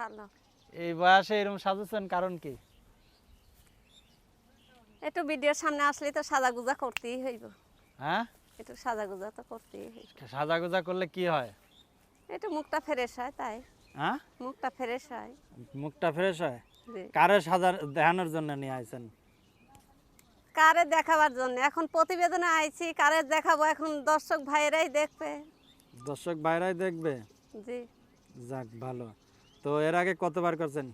ভালো। এই বয়সে এরকম সাজেছেন কারণ কি? একটু ভিডিওর সামনে আসলে তো সাজা গুজা করতেই হইব। হ্যাঁ? একটু সাজা গুজা তো করতেই হইব। সাজাগুজা করলে কি হয়? একটু মুখটা ফ্রেশ হয় তাই। হ্যাঁ? মুখটা ফ্রেশ হয়। মুখটা ফ্রেশ হয়? কারে সাজার দেখানোর জন্য নিয়ে আইছেন? কারে দেখাবার জন্য? এখন প্রতিবেদনে আইছি কারে দেখাবো? এখন দর্শক ভাইয়েরাই দেখবে। দর্শক বাইরাই দেখবে? জি। যাক ভালো। তো এর আগে কতবার করছেন?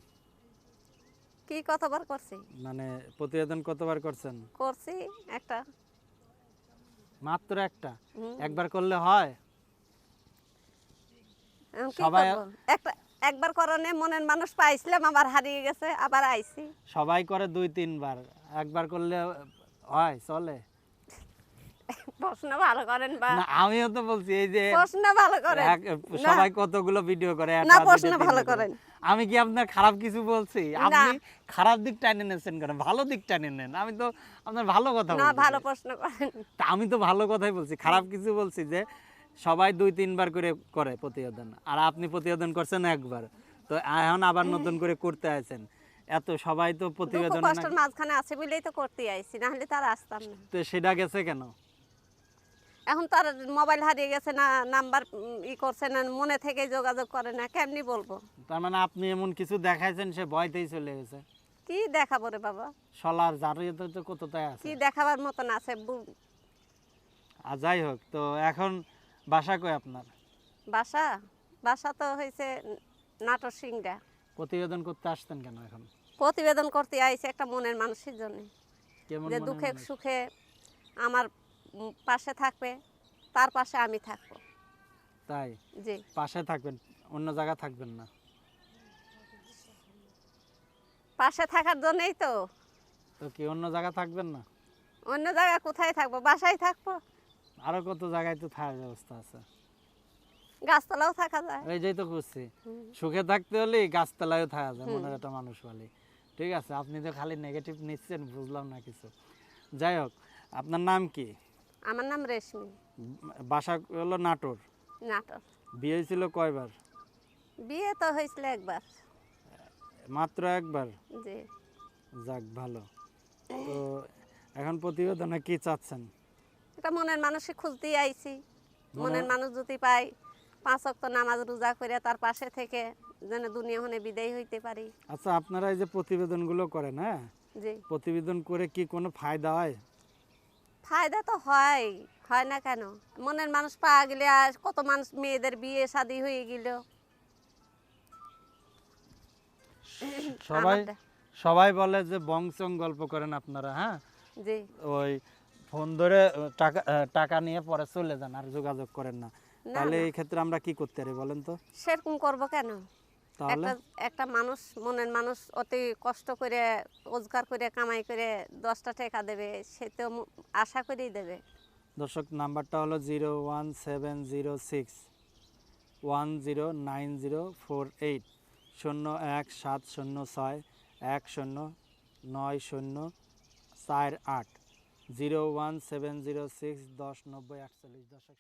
কি কতবার করছি? মানে প্রতিবেদন কতবার করছেন? করছি একটা। মাত্র একটা? একবার করলে হয়? সবাই- একটা একবার করণে মনের মানুষ পাইছিলাম আবার হারিয়ে গেছে আবার আইছি। সবাই করে দুই তিনবার। একবার করলে হয় চলে? প্রশ্ন ভালো করেন বা না আমিও তো বলছি এই যে প্রশ্ন ভালো করেন। সবাই কতগুলো ভিডিও করে না, প্রশ্ন ভালো করেন। আমি কি আপনার খারাপ কিছু বলছি? আপনি খারাপ দিক টানে নিয়েছেন কেন? ভালো দিক টানে নেন। আমি তো আপনার ভালো কথা না ভালো প্রশ্ন করেন। আমি তো ভালো কথাই বলছি। খারাপ কিছু বলছি যে সবাই দুই তিনবার করে করে প্রতিবেদন। আর আপনি প্রতিবেদন করছেন একবার। তো এখন আবার নতুন করে করতে আছেন এত সবাই তো প্রতিবেদন কষ্টের মাঝখানে আছে বলেই তো করতে আইছি না হলে তার আসতাম না। তো সেটা গেছে কেন? এখন তার মোবাইল হারিয়ে গেছে না নাম্বার ই করছে না মনে থেকে যোগাযোগ করে না কেমনি বলব? তার মানে আপনি এমন কিছু দেখাইছেন সে ভয়তেই চলে গেছে। কি দেখাবো রে বাবা? সলার জারিয়ে তো কতটাই আছে? কি দেখাবার মতন আছে বু- আর যাই হোক তো এখন বাসা কই আপনার? বাসা? বাসা তো হয়েছে নাটোর সিংড়া। প্রতিবেদন করতে আসতেন কেন এখন? প্রতিবেদন করতে আইছে একটা মনের মানুষের জন্য। যে দুঃখে সুখে আমার পাশে থাকবে তার পাশে আমি থাকব। তাই? জি। পাশে থাকবেন অন্য জায়গা থাকবেন না? পাশে থাকার জন্যই তো। তো কি অন্য জায়গা থাকবেন না? অন্য জায়গা কোথায় থাকব? বাসায় থাকব? আরও কত জায়গায় তো থাকার ব্যবস্থা আছে। গাছতলাও থাকা যায়। এই যেই তো করছি। সুখে থাকতে হলে গাছতলায়ও থাকা যায় মনের একটা মানুষ বলে। ঠিক আছে আপনি তো খালি নেগেটিভ নিচ্ছেন বুঝলাম না কিছু। যাই হোক আপনার নাম কি? আমার নাম রেশমি। বাসা হলো নাটোর। নাটোর। বিয়ে হয়েছিল কয়বার? বিয়ে তো হয়েছিল একবার। মাত্র একবার? জি। যাক ভালো। তো এখন প্রতিবেদনে কি চাচ্ছেন? এটা মনের মানুষই খুঁজতেই আইছি। মনের মানুষ যদি পাই পাঁচ অক্ত নামাজ রোজা করে তার পাশে থেকে যেন দুনিয়া হনে বিদায় হইতে পারি। আচ্ছা আপনারা এই যে প্রতিবেদনগুলো করেন হ্যাঁ? জি। প্রতিবেদন করে কি কোনো ফায়দা হয়? ফায়দা তো হয় হয় না কেন? মনের মানুষ পাওয়া গেলে আর কত মানুষ মেয়েদের বিয়ে শাদি হয়ে গেল। সবাই সবাই বলে যে বংশং গল্প করেন আপনারা হ্যাঁ? জি। ওই ফোন ধরে টাকা টাকা নিয়ে পরে চলে যান আর যোগাযোগ করেন না। তাহলে এই ক্ষেত্রে আমরা কি করতে পারি বলেন তো? সেরকম করব কেন? একটা একটা মানুষ মনের মানুষ অতি কষ্ট করে রোজগার করে কামাই করে দশটা টাকা দেবে সে তো আশা করেই দেবে। দর্শক নাম্বারটা হলো zero one seven zero six one zero nine zero four eight শূন্য এক সাত শূন্য ছয় এক শূন্য নয় শূন্য চার আট। Zero one seven zero six দশ নব্বই আটচল্লিশ। দর্শক